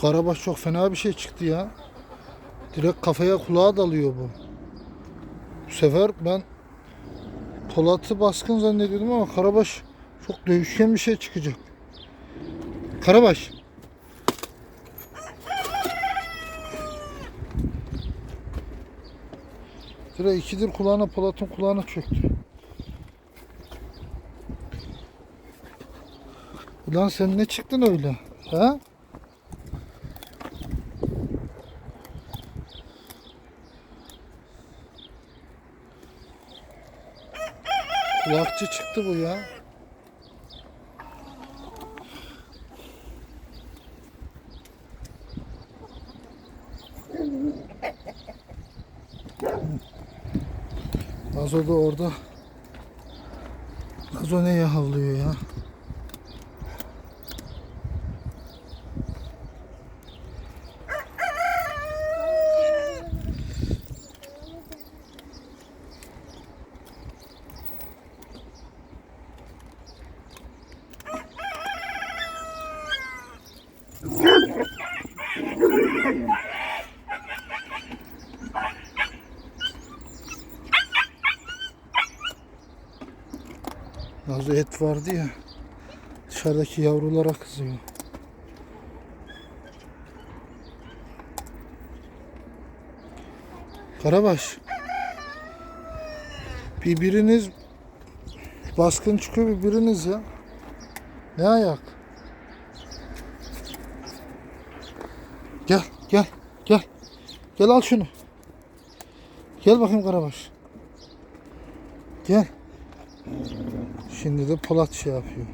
Karabaş çok fena bir şey çıktı ya. Direkt kafaya kulağa dalıyor bu. Bu sefer ben Polat'ı baskın zannediyordum ama Karabaş çok dövüşken bir şey çıkacak. Karabaş. Direkt ikidir kulağına Polat'ın kulağına çöktü. Ulan sen ne çıktın öyle? Ha? Kulakçı çıktı bu ya. Nazo da orada. Nazo neye havlıyor ya? Nazo et vardı ya. Dışarıdaki yavrulara kızıyor. Karabaş. Birbiriniz baskın çıkıyor birbiriniz ya. Ne ayak? Gel gel gel. Gel al şunu. Gel bakayım Karabaş. Gel. Şimdi de Polat şey yapıyor.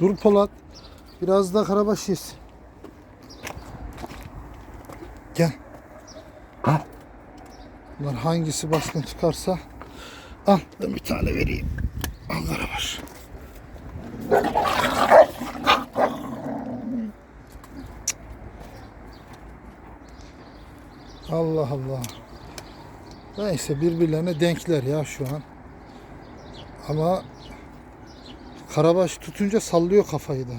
Dur Polat. Biraz da Karabaş yesin. Gel. Al. Bunlar hangisi baskın çıkarsa al ben bir tane vereyim. Al Karabaş. Allah Allah. Neyse birbirlerine denkler ya şu an. Ama Karabaş tutunca sallıyor kafayı da.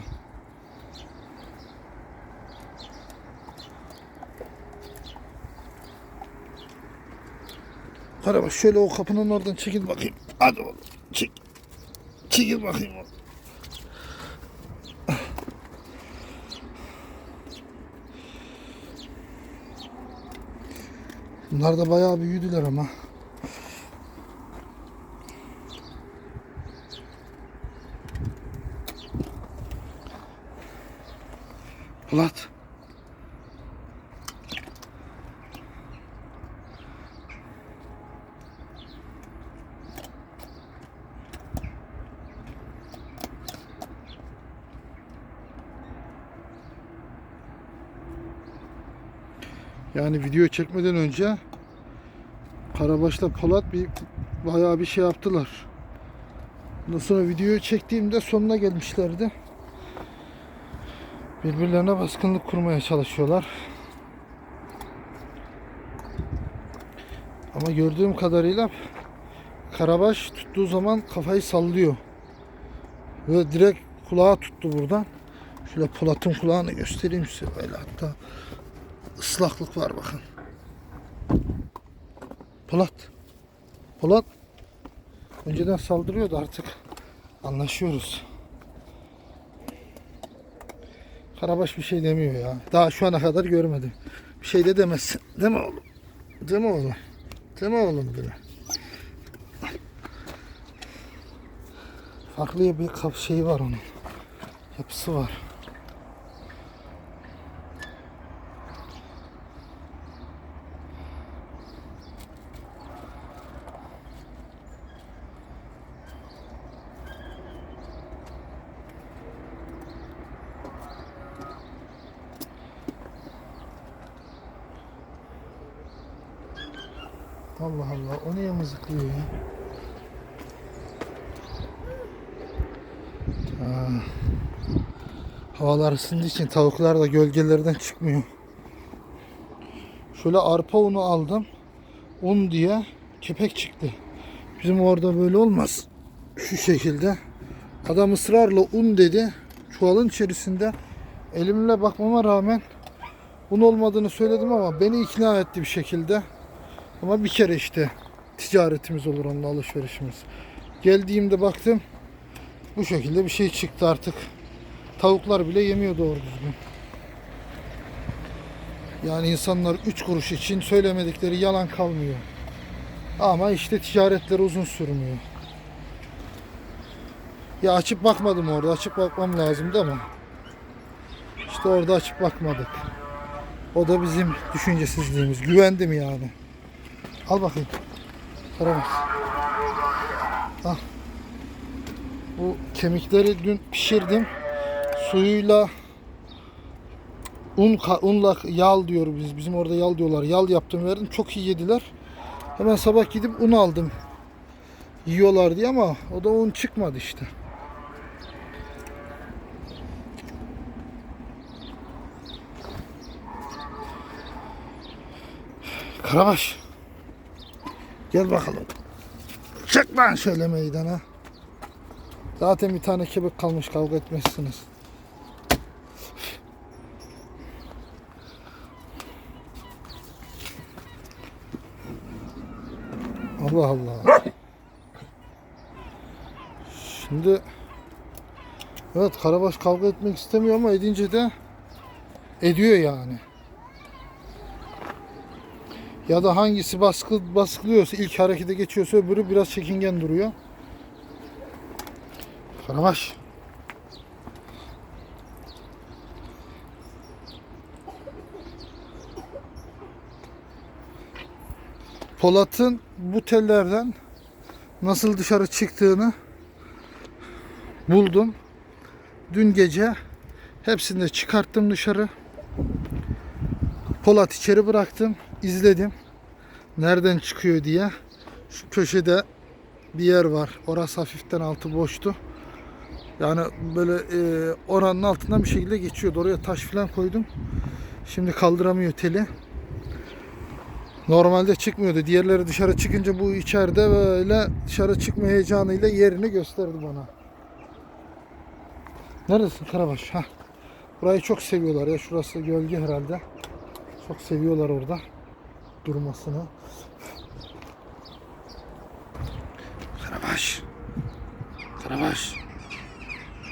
Karabaş şöyle o kapının oradan çekil bakayım. Hadi oğlum çek. Çekil bakayım oğlum. Bunlar da bayağı büyüdüler ama. Polat. Yani video çekmeden önce Karabaş'la Polat bir bayağı bir şey yaptılar. Ondan sonra videoyu çektiğimde sonuna gelmişlerdi. Birbirlerine baskınlık kurmaya çalışıyorlar. Ama gördüğüm kadarıyla Karabaş tuttuğu zaman kafayı sallıyor. Ve direkt kulağı tuttu buradan. Şöyle Polat'ın kulağını göstereyim size böyle hatta ıslaklık var bakın. Polat. Polat. Önceden saldırıyordu artık. Anlaşıyoruz. Karabaş bir şey demiyor ya. Daha şu ana kadar görmedim. Bir şey de demezsin. Değil mi oğlum? Değil mi oğlum? Değil mi oğlum böyle? Farklı bir kap şeyi var onun. Yapısı var. Allah Allah o niye mızıklıyor ya? Ha. Havalar ısındığı için tavuklar da gölgelerden çıkmıyor. Şöyle arpa unu aldım. Un diye kepek çıktı. Bizim orada böyle olmaz. Şu şekilde. Adam ısrarla un dedi. çuvalın içerisinde. Elimle bakmama rağmen un olmadığını söyledim ama beni ikna etti bir şekilde. Ama bir kere işte ticaretimiz olur onunla alışverişimiz. Geldiğimde baktım bu şekilde bir şey çıktı artık. Tavuklar bile yemiyor doğru düzgün. Yani insanlar 3 kuruş için söylemedikleri yalan kalmıyor. Ama işte ticaretleri uzun sürmüyor. Ya açıp bakmadım orada. Açıp bakmam lazımdı ama. İşte orada açıp bakmadık. O da bizim düşüncesizliğimiz. Güvendim yani. Al bakayım. Karabaş. Al. Bu kemikleri dün pişirdim. Suyuyla un unla yal diyor biz. Bizim orada yal diyorlar. Yal yaptım verdim. Çok iyi yediler. Hemen sabah gidip un aldım. Yiyorlar diye ama o da un çıkmadı işte. Karabaş. Gel bakalım. Çık lan şöyle meydana. Zaten bir tane kebek kalmış kavga etmezsiniz. Allah Allah. Şimdi evet Karabaş kavga etmek istemiyor ama edince de ediyor yani. Ya da hangisi baskı baskılıyorsa ilk harekete geçiyorsa öbürü biraz çekingen duruyor. Karabaş. Polat'ın bu tellerden nasıl dışarı çıktığını buldum. Dün gece hepsini de çıkarttım dışarı. Polat içeri bıraktım. İzledim. Nereden çıkıyor diye. Şu köşede bir yer var. Orası hafiften altı boştu. Yani böyle e, oranın altından bir şekilde geçiyordu. Oraya taş falan koydum. Şimdi kaldıramıyor teli. Normalde çıkmıyordu. Diğerleri dışarı çıkınca bu içeride böyle dışarı çıkma heyecanıyla yerini gösterdi bana. Neredesin Karabaş? Ha. Burayı çok seviyorlar ya. Şurası gölge herhalde. Çok seviyorlar orada durmasını. Karabaş. Karabaş.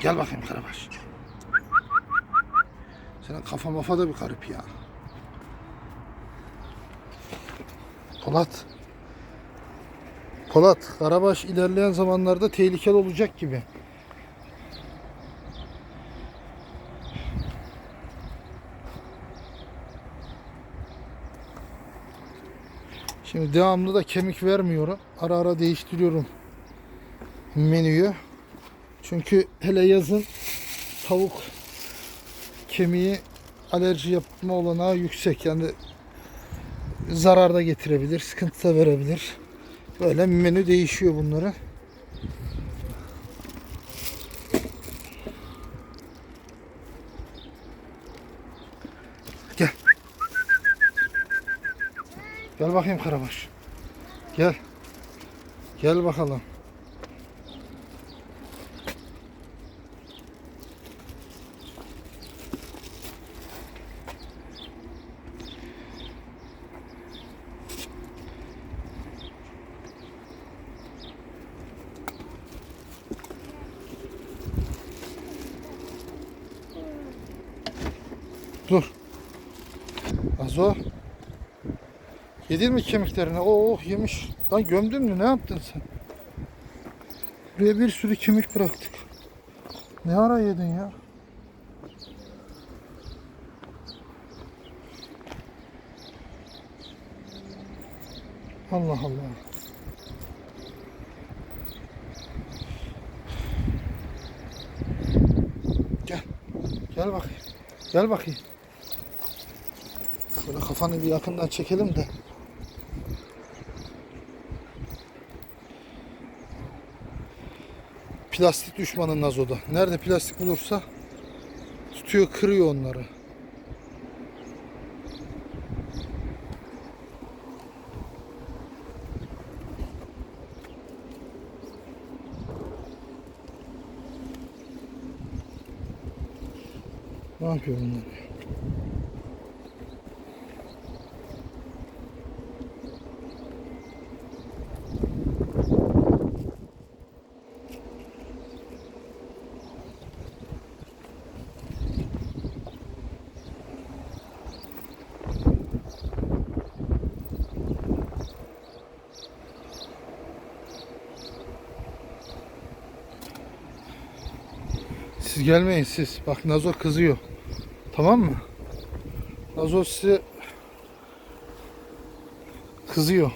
Gel bakayım Karabaş. Senin kafa mafa da bir garip ya. Polat. Polat, Karabaş ilerleyen zamanlarda tehlikeli olacak gibi. Şimdi devamlı da kemik vermiyorum. Ara ara değiştiriyorum menüyü. Çünkü hele yazın tavuk kemiği alerji yapma olanağı yüksek. Yani zarar da getirebilir, sıkıntı da verebilir. Böyle menü değişiyor bunları. Gel bakayım Karabaş. Gel. Gel bakalım. Dur. Azo. Yedin mi kemiklerini? Oh yemiş. Lan gömdün mü? Ne yaptın sen? Buraya bir sürü kemik bıraktık. Ne ara yedin ya? Allah Allah. Gel. Gel bakayım. Gel bakayım. Şöyle kafanı bir yakından çekelim de. Plastik düşmanı Nazo'da. Nerede plastik bulursa tutuyor kırıyor onları. Ne yapıyor bunlar? Siz gelmeyin siz. Bak Nazo kızıyor. Tamam mı? Nazo size kızıyor.